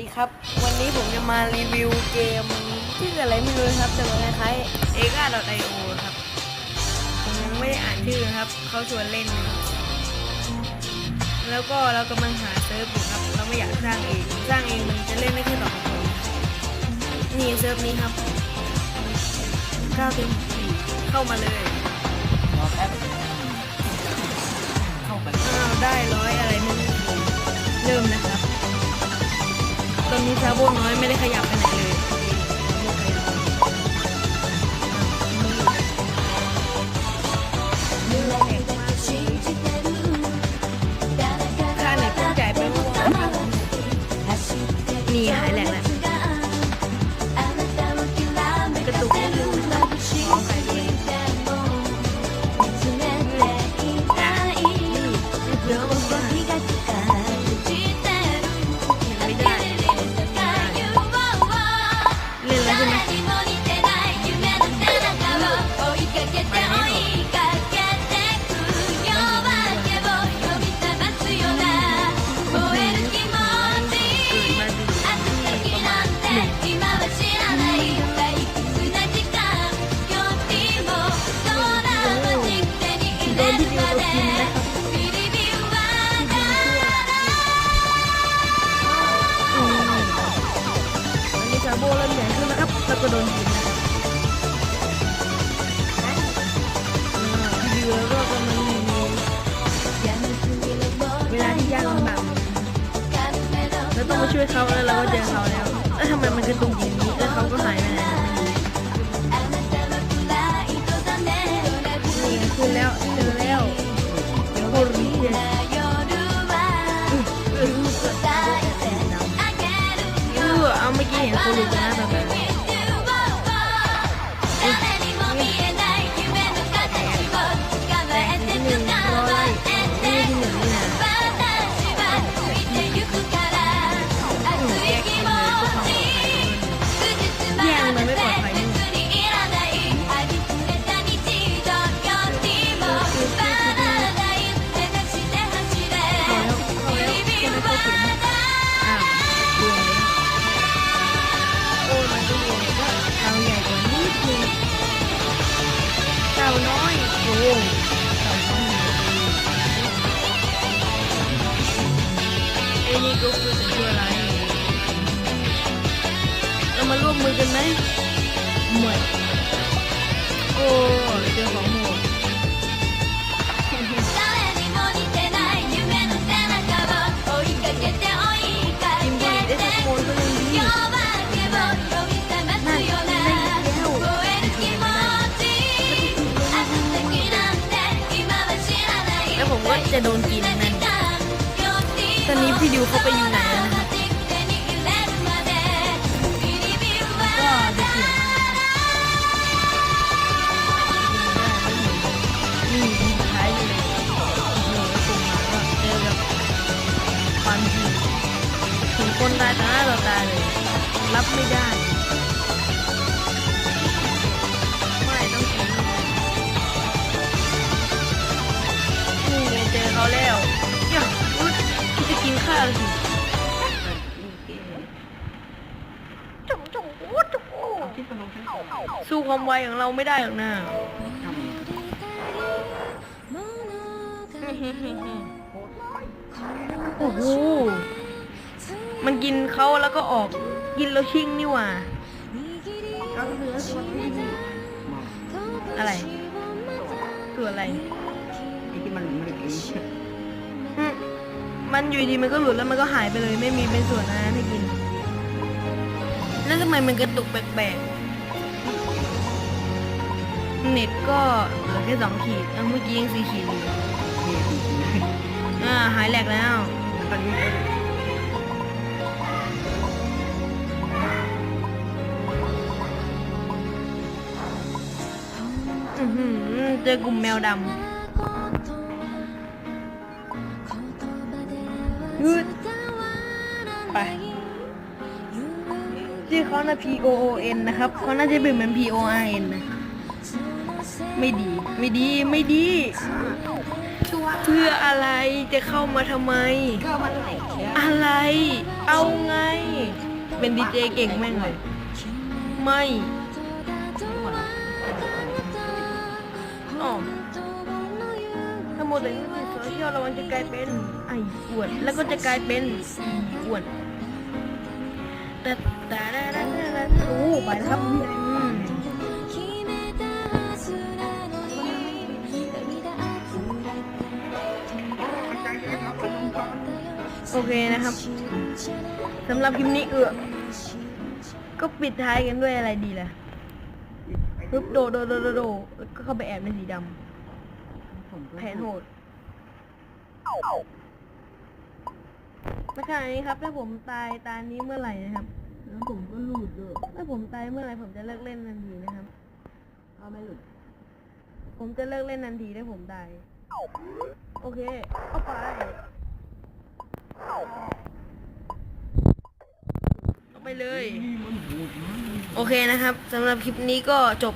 ดีครับ วันนี้ผมจะมารีวิวเกมชื่ออะไรไม่รู้นะครับ แต่มันคล้ายๆ e g a i o ครับ ผมยังไม่ได้อ่านชื่อครับ เขาชวนเล่น แล้วก็เรากำลังหาเซิร์ฟอยู่ครับ เราไม่อยากสร้างเอง สร้างเองมันจะเล่นได้แค่สองคนนี่เซิร์ฟนี้ครับ9เต็ม4เข้ามาเลยาโบน้อยไม่ได้ขยับไปไหนเลยค่าไหนต้องจ่ายไปเมื่อวานครับนี่หายแหลกแล้ว กินนะครับอืมอันนี้ซาโบเริ่มใหญ่ขึ้นนะครับแล้วก็โดนกินนะครับอ่าพี่ดิวแล้วก็กำลังมีเวลาที่ยากลำบากแล้วต้องมาช่วยเขาแล้วเราก็เจอเขาแล้วแล้วทำไมมันกระตุกอย่างนี้แล้วเขาก็หายไปไหน เลยเออเออเอาเมื่อกี้เห็นโคลุกนะตอนนั้น หมหมดโอ้เจอของหมเกาหลีได้สักคนก็ยังดีแล้วผมก็จะโดนกินนั่นตอนนี้พี่ดิวเขาไปอยู่ไหนายต่อหน้าต่อตาเลยรับไม่ได้ ไม่ต้องกินนี่ไงเจอเขาแล้วอย่าอุ๊ยจะกินข้าวสิจุ๊บจุ๊บจุ๊บคิดเป็นลงชั้นสองสู้ความไวของเราไม่ได้หรอกนะทำโอ้โห มันกินเขาแล้วก็ออก กินแล้วชิ่งนี่หว่า ก็คือส่วนที่ดีมาอะไร ตัวอะไร ไอ้ที่มันมันไอ้อืมมันอยู่ดีมันก็หลุดแล้วมันก็หายไปเลย ไม่มีเป็นส่วนนะให้กิน แล้วทำไมมันกระตุกแปลกๆ เน็ตก็เหลือแค่สองขีดเอาเมื่อกี้ยังสี่ขีดอยู่เนี่ยอ่าหายแหลกแล้วตอนนี้ อือหือเจอกลุ่มแมวดำยืดไปชื่อเขานะ P O O N นะครับเขาน่าจะเป็นเหมือน P O R N นะไม่ดี ไม่ดี ไม่ดีตัวเพื่ออะไรจะเข้ามาทำไม ก็มันไหลแค่อะไร เอาไง เป็นดีเจเก่งแม่งเลย ไม่ อ๋อถ้าโมเดลไม่โซเชียลระวังจะกลายเป็นไอ้อวด แล้วก็จะกลายเป็นอวดแต่แต่แต่แต่แต่โอ้ไปแล้วครับโอเคนะครับสำหรับคลิปนี้เออก็ปิดท้ายกันด้วยอะไรดีล่ะ ปึ๊บโดดโดดโดดโดดโดดแล้วก็เข้าไปแอบในสีดำแผนโหดไม่ขนาดนี้ครับ ถ้าผมตายตานี้เมื่อไหร่นะครับ แล้วผมก็หลุดเลยถ้าผมตายเมื่อไหร่ผมจะเลิกเล่นทันทีนะครับ เอาไม่หลุดผมจะเลิกเล่นทันทีถ้าผมตาย โอเค เอาไป เอาไปเลยโอเคนะครับสำหรับคลิปนี้ก็จบ